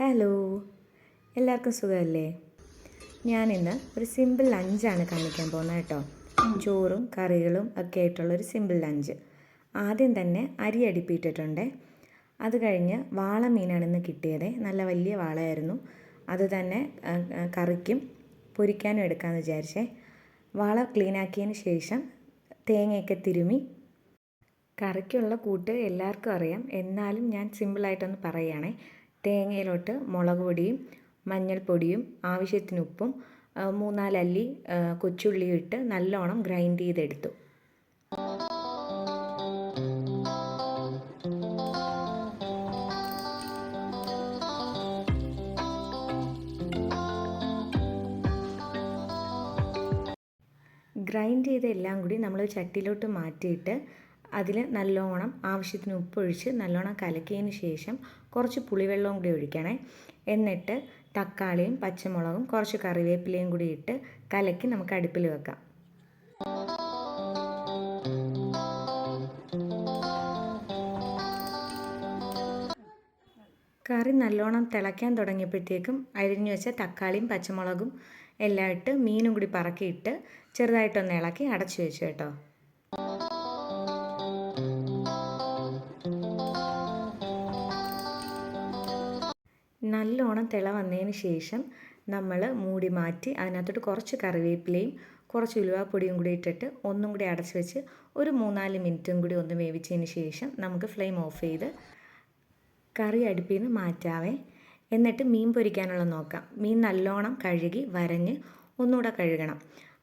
Hello. എല്ലാവർക്കും സുഖമല്ലേ? ഞാനിന്ന് ഒരു സിമ്പിൾ ലഞ്ചാണ് കാണിക്കാൻ പോകുന്നത് കേട്ടോ. ചോറും കറികളും ഒക്കെ ആയിട്ടുള്ളൊരു സിമ്പിൾ ലഞ്ച് ആദ്യം തന്നെ അരി അടുപ്പിയിട്ടിട്ടുണ്ട് അത് കഴിഞ്ഞ് വാള മീനാണ് ഇന്ന് കിട്ടിയത്. നല്ല വലിയ വാളയായിരുന്നു. അത് തന്നെ കറിക്കും പൊരിക്കാനും എടുക്കാമെന്ന് വിചാരിച്ചേ. വാള ക്ലീനാക്കിയതിന് ശേഷം തേങ്ങയൊക്കെ തിരുമി. കറിക്കുള്ള കൂട്ട് എല്ലാവർക്കും അറിയാം. എന്നാലും ഞാൻ സിമ്പിളായിട്ടൊന്ന് പറയുകയാണേ. തേങ്ങയിലോട്ട് മുളക് പൊടിയും മഞ്ഞൾപ്പൊടിയും ആവശ്യത്തിന് ഉപ്പും മൂന്നാലല്ലി കൊച്ചുള്ളിയും ഇട്ട് നല്ലോണം ഗ്രൈൻഡ് ചെയ്തെടുത്തു. ഗ്രൈൻഡ് ചെയ്ത എല്ലാം കൂടി നമ്മൾ ചട്ടിയിലോട്ട് മാറ്റിയിട്ട് അതിൽ നല്ലോണം ആവശ്യത്തിന് ഉപ്പൊഴിച്ച് നല്ലോണം കലക്കിയതിന് ശേഷം കുറച്ച് പുളിവെള്ളവും കൂടി ഒഴിക്കണേ. എന്നിട്ട് തക്കാളിയും പച്ചമുളകും കുറച്ച് കറിവേപ്പിലയും കൂടി ഇട്ട് കലക്കി നമുക്ക് അടുപ്പിൽ വെക്കാം. കറി നല്ലോണം തിളയ്ക്കാൻ തുടങ്ങിയപ്പോഴത്തേക്കും അരിഞ്ഞു വെച്ച തക്കാളിയും പച്ചമുളകും എല്ലാം ഇട്ട് മീനും കൂടി പറക്കിയിട്ട് ചെറുതായിട്ടൊന്ന് ഇളക്കി അടച്ചു വെച്ചു കേട്ടോ. നല്ലോണം തിള വന്നതിന് ശേഷം നമ്മൾ മൂടി മാറ്റി അതിനകത്തോട്ട് കുറച്ച് കറിവേപ്പിലയും കുറച്ച് ഉലുവാപ്പൊടിയും കൂടി ഇട്ടിട്ട് ഒന്നും കൂടി അടച്ച് വെച്ച് ഒരു മൂന്നാൽ മിനിറ്റും കൂടി ഒന്ന് വേവിച്ചതിന് ശേഷം നമുക്ക് ഫ്ലെയിം ഓഫ് ചെയ്ത് കറി അടുപ്പിൽ നിന്ന് മാറ്റാവേ. എന്നിട്ട് മീൻ പൊരിക്കാനുള്ള നോക്കാം. മീൻ നല്ലോണം കഴുകി വരഞ്ഞ് ഒന്നുകൂടെ കഴുകണം.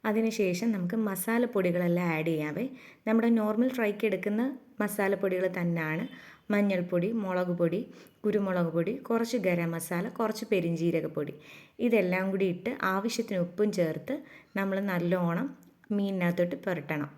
അതിനുശേഷം നമുക്ക് മസാലപ്പൊടികളെല്ലാം ആഡ് ചെയ്യാവേ. നമ്മുടെ നോർമൽ ഫ്രൈക്ക് എടുക്കുന്ന മസാലപ്പൊടികൾ തന്നെയാണ് മഞ്ഞൾപ്പൊടി മുളക് പൊടി കുരുമുളക് പൊടി കുറച്ച് ഗരം മസാല കുറച്ച് പെരിഞ്ജീരകപ്പൊടി ഇതെല്ലാം കൂടി ഇട്ട് ആവശ്യത്തിന് ഉപ്പും ചേർത്ത് നമ്മൾ നല്ലോണം മീനിനകത്തോട്ട് പുരട്ടണം.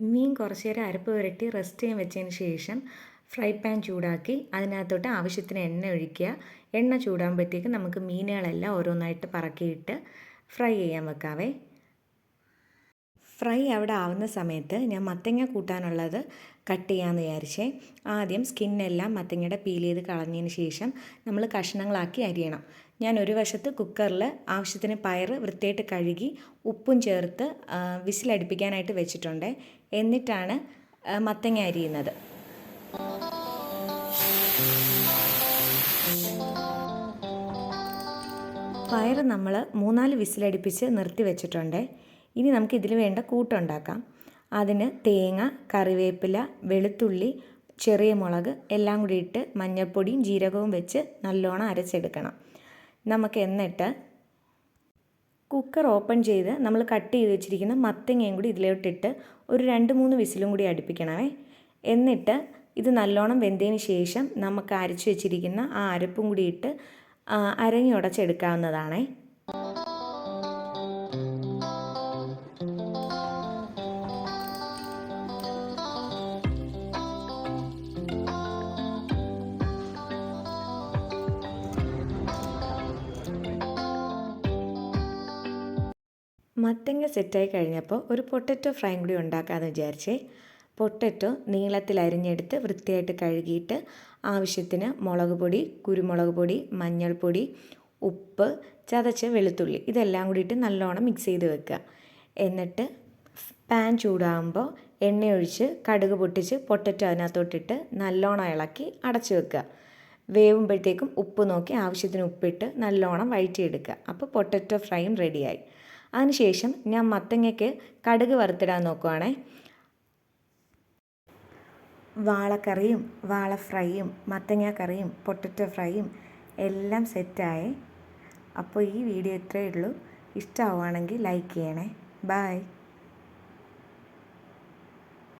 മീൻ കുറച്ച് നേരം അരപ്പ് പുരട്ടി റെസ്റ്റ് ചെയ്യാൻ വെച്ചതിന് ശേഷം ഫ്രൈ പാൻ ചൂടാക്കി അതിനകത്തോട്ട് ആവശ്യത്തിന് എണ്ണ ഒഴിക്കുക. എണ്ണ ചൂടാകുമ്പോഴത്തേക്ക് നമുക്ക് മീനുകളെല്ലാം ഓരോന്നായിട്ട് പറക്കിയിട്ട് ഫ്രൈ ചെയ്യാൻ വെക്കാവേ. ഫ്രൈ അവിടെ ആവുന്ന സമയത്ത് ഞാൻ മത്തങ്ങ കൂട്ടാനുള്ളത് കട്ട് ചെയ്യാമെന്ന് വിചാരിച്ചേ. ആദ്യം സ്കിന്നെല്ലാം മത്തങ്ങയുടെ പീൽ ചെയ്ത് കളഞ്ഞതിന് ശേഷം നമ്മൾ കഷ്ണങ്ങളാക്കി അരിയണം. ഞാൻ ഒരു വശത്ത് കുക്കറിൽ ആവശ്യത്തിന് പയർ വൃത്തിയായിട്ട് കഴുകി ഉപ്പും ചേർത്ത് വിസിലടിപ്പിക്കാനായിട്ട് വെച്ചിട്ടുണ്ട്. എന്നിട്ടാണ് മത്തങ്ങ അരിയുന്നത്. പയർ നമ്മൾ മൂന്നാൽ വിസിലടിപ്പിച്ച് നിർത്തി വെച്ചിട്ടുണ്ട്. ഇനി നമുക്ക് ഇതിൽ വേണ്ട കൂട്ടുണ്ടാക്കാം. അതിന് തേങ്ങ കറിവേപ്പില വെളുത്തുള്ളി ചെറിയ മുളക് എല്ലാം കൂടി ഇട്ട് മഞ്ഞൾപ്പൊടിയും ജീരകവും വെച്ച് നല്ലോണം അരച്ചെടുക്കണം. നമുക്ക് എന്നിട്ട് കുക്കർ ഓപ്പൺ ചെയ്ത് നമ്മൾ കട്ട് ചെയ്ത് വെച്ചിരിക്കുന്ന മത്തങ്ങയും കൂടി ഇതിലോട്ടിട്ട് ഒരു രണ്ട് മൂന്ന് വിസിലും കൂടി അടുപ്പിക്കണമേ. എന്നിട്ട് ഇത് നല്ലോണം വെന്തതിന് ശേഷം നമുക്ക് അരച്ച് വെച്ചിരിക്കുന്ന ആ അരപ്പും കൂടി ഇട്ട് ആ, മത്തങ്ങ സെറ്റായി കഴിഞ്ഞപ്പോൾ ഒരു പൊട്ടറ്റോ ഫ്രൈയും കൂടി ഉണ്ടാക്കാമെന്ന് വിചാരിച്ചേ. പൊട്ടറ്റോ നീളത്തിൽ അരിഞ്ഞെടുത്ത് വൃത്തിയായിട്ട് കഴുകിയിട്ട് ആവശ്യത്തിന് മുളക് പൊടി കുരുമുളക് പൊടി മഞ്ഞൾപ്പൊടി ഉപ്പ് ചതച്ച വെളുത്തുള്ളി ഇതെല്ലാം കൂടിയിട്ട് നല്ലോണം മിക്സ് ചെയ്ത് വെക്കുക. എന്നിട്ട് പാൻ ചൂടാകുമ്പോൾ എണ്ണയൊഴിച്ച് കടുക് പൊട്ടിച്ച് പൊട്ടറ്റോ അതിനകത്തോട്ടിട്ട് നല്ലോണം ഇളക്കി അടച്ചു വെക്കുക. വേവുമ്പോഴത്തേക്കും ഉപ്പ് നോക്കി ആവശ്യത്തിന് ഉപ്പിട്ട് നല്ലോണം വഴറ്റിയെടുക്കുക. അപ്പോൾ പൊട്ടറ്റോ ഫ്രൈയും റെഡിയായി അതിനുശേഷം ഞാൻ മത്തങ്ങയ്ക്ക് കടുക് വറുത്തിടാൻ നോക്കുവാണേ. വാളക്കറിയും വാള ഫ്രൈയും മത്തങ്ങ കറിയും പൊട്ടറ്റോ ഫ്രൈയും എല്ലാം സെറ്റായി. അപ്പോൾ ഈ വീഡിയോ ഇത്രയേ ഉള്ളൂ. ഇഷ്ടമാവുകയാണെങ്കിൽ ലൈക്ക് ചെയ്യണേ. ബായ്